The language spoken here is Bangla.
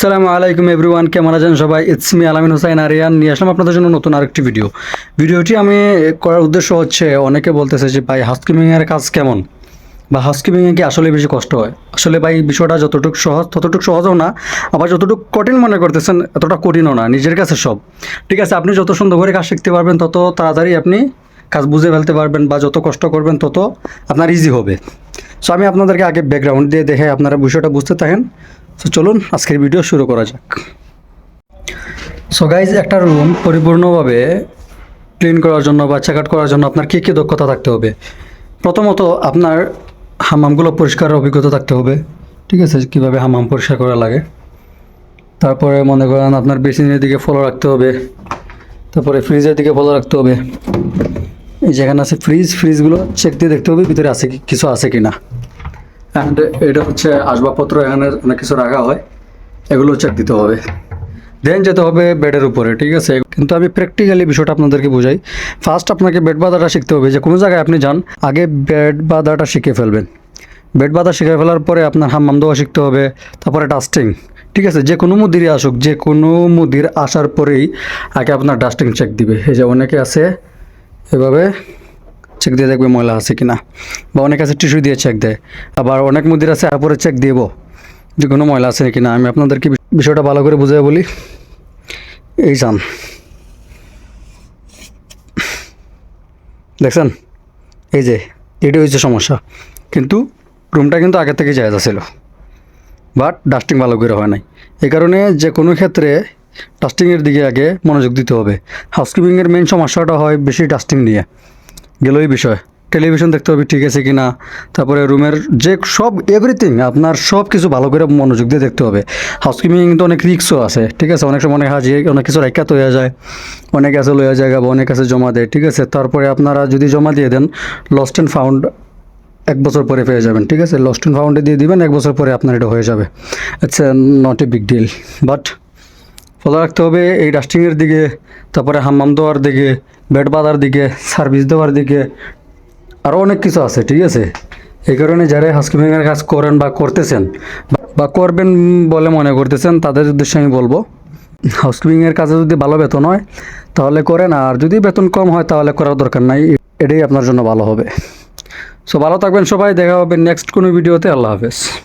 সালামু আলাইকুম এভরিওয়ান, কেমন আছেন সবাই? ইটস মি আলামিন হোসাইন আরিয়ান। নিয়ে আসলাম আপনাদের জন্য নতুন আরেকটি ভিডিও ভিডিওটি আমি করার উদ্দেশ্য হচ্ছে, অনেকে বলতেছে যে, ভাই হাউসকিপিংয়ের কাজ কেমন? বা হাউসকিপিংয়ে কি আসলে বেশি কষ্ট হয়? আসলে, ভাই, বিষয়টা যতটুকু সহজ, ততটুকু সহজও না, আবার যতটুকু কঠিন মনে করতেছেন, এতটা কঠিনও না, নিজের কাছে সব। ঠিক আছে, আপনি যত সুন্দর করে কাজ শিখতে পারবেন, তত তাড়াতাড়ি আপনি কাজ বুঝে ফেলতে পারবেন বা, যত কষ্ট করবেন, তত আপনার ইজি হবে। সো আমি আপনাদেরকে আগে ব্যাকগ্রাউন্ড দিয়ে দেখে, আপনারা বিষয়টা বুঝতে থাকেন। সো চলুন, আজকের ভিডিও শুরু করা যাক। সো গাইজ একটা রুম পরিপূর্ণভাবে ক্লিন করার জন্য বা চেক আউট করার জন্য আপনার কী কী দক্ষতা থাকতে হবে? প্রথমত, আপনার হামামগুলো পরিষ্কারের অভিজ্ঞতা থাকতে হবে। ঠিক আছে? কীভাবে হামাম পরিষ্কার করা লাগে। তারপরে মনে করেন আপনার বেসিনের দিকে ফলো রাখতে হবে। তারপরে ফ্রিজের দিকে ফলো রাখতে হবে। এই যেখানে আছে ফ্রিজ ফ্রিজগুলো চেক দিয়ে দেখতে হবে ভিতরে আছে কিছু আছে কি না অ্যান্ড এটা হচ্ছে আসবাবপত্র, এখানে অনেক কিছু রাখা হয়। এগুলো চেক দিতে হবে। দেন যেতে হবে বেডের উপরে, ঠিক আছে? কিন্তু আমি প্র্যাকটিক্যালি বিষয়টা আপনাদেরকে বোঝাই। ফার্স্ট আপনাকে বেড বাঁধাটা শিখতে হবে যে, কোনো জায়গায় আপনি যান, আগে বেড বাঁধাটা শিখে ফেলবেন। বেড বাঁধা শিখে ফেলার পরে আপনার হাম্মাম দেওয়া শিখতে হবে, তারপরে ডাস্টিং ঠিক আছে? যে কোনো মুদিরই আসুক, যে কোনো মুদির আসার পরেই আগে আপনার ডাস্টিং চেক দিবে। এই যে অনেকে আছে, এভাবে চেক দিয়ে দেখবে ময়লা আছে কিনা। বা অনেক আছে টিস্যু দিয়ে চেক দেয়। আবার অনেক মুদির আছে তারপরে চেক দিব যে কোনো ময়লা আছে কিনা। আমি আপনাদেরকে বিষয়টা ভালো করে বুঝাই বলি। এই যান। দেখছেন? এই যে, এটাই হচ্ছে সমস্যা। কিন্তু রুমটা কিন্তু আগে থেকে জায়গা ছিল। বাট ডাস্টিং ভালো করে হয় নাই। এই কারণে যে কোনো ক্ষেত্রে ডাস্টিংয়ের দিকে আগে মনোযোগ দিতে হবে। হাউসকিপিংয়ের মেন সমস্যাটা হয় বেশি ডাস্টিং নিয়ে। গেলই বিষয়। টেলিভিশন দেখতে হবে ঠিক আছে কি না তারপরে রুমের যে সব এভরিথিং আপনার সব কিছু ভালো করে মনোযোগ দিয়ে দেখতে হবে। হাউসকিপিং কিন্তু অনেক রিক্সও আছে, ঠিক আছে? অনেক সময় অনেক হাজির অনেক কিছু রেখাত হয়ে যায়। অনেক আছে লইয়া জায়গা বা অনেক আছে জমা দেয়, ঠিক আছে? তারপরে আপনারা যদি জমা দিয়ে দেন লস্ট অ্যান্ড ফাউন্ড এক বছর পরে পেয়ে যাবেন, ঠিক আছে? লস্ট অ্যান্ড ফাউন্ডে দিয়ে দিবেন, এক বছর পরে আপনার এটা হয়ে যাবে। It's not a big deal but follow রাখতে হবে এই ডাস্টিংয়ের দিকে, তারপরে হাম্মাম দেওয়ার দিকে, বেড বাঁধার দিকে, সার্ভিস দেওয়ার দিকে আরও অনেক কিছু আছে, ঠিক আছে? এই কারণে যারা হাউসকিপিংয়ের কাজ করেন বা করতেছেন, বা- বা করবেন বলে মনে করতেছেন, তাদের উদ্দেশ্যে আমি বলব হাউসকিপিংয়ের কাজে যদি ভালো বেতন হয়, তাহলে করেন, আর যদি বেতন কম হয়, তাহলে করার দরকার নাই, এটাই আপনার জন্য ভালো হবে। সো ভালো থাকবেন সবাই, দেখা হবে নেক্সট কোনো ভিডিওতে আল্লাহ হাফেজ।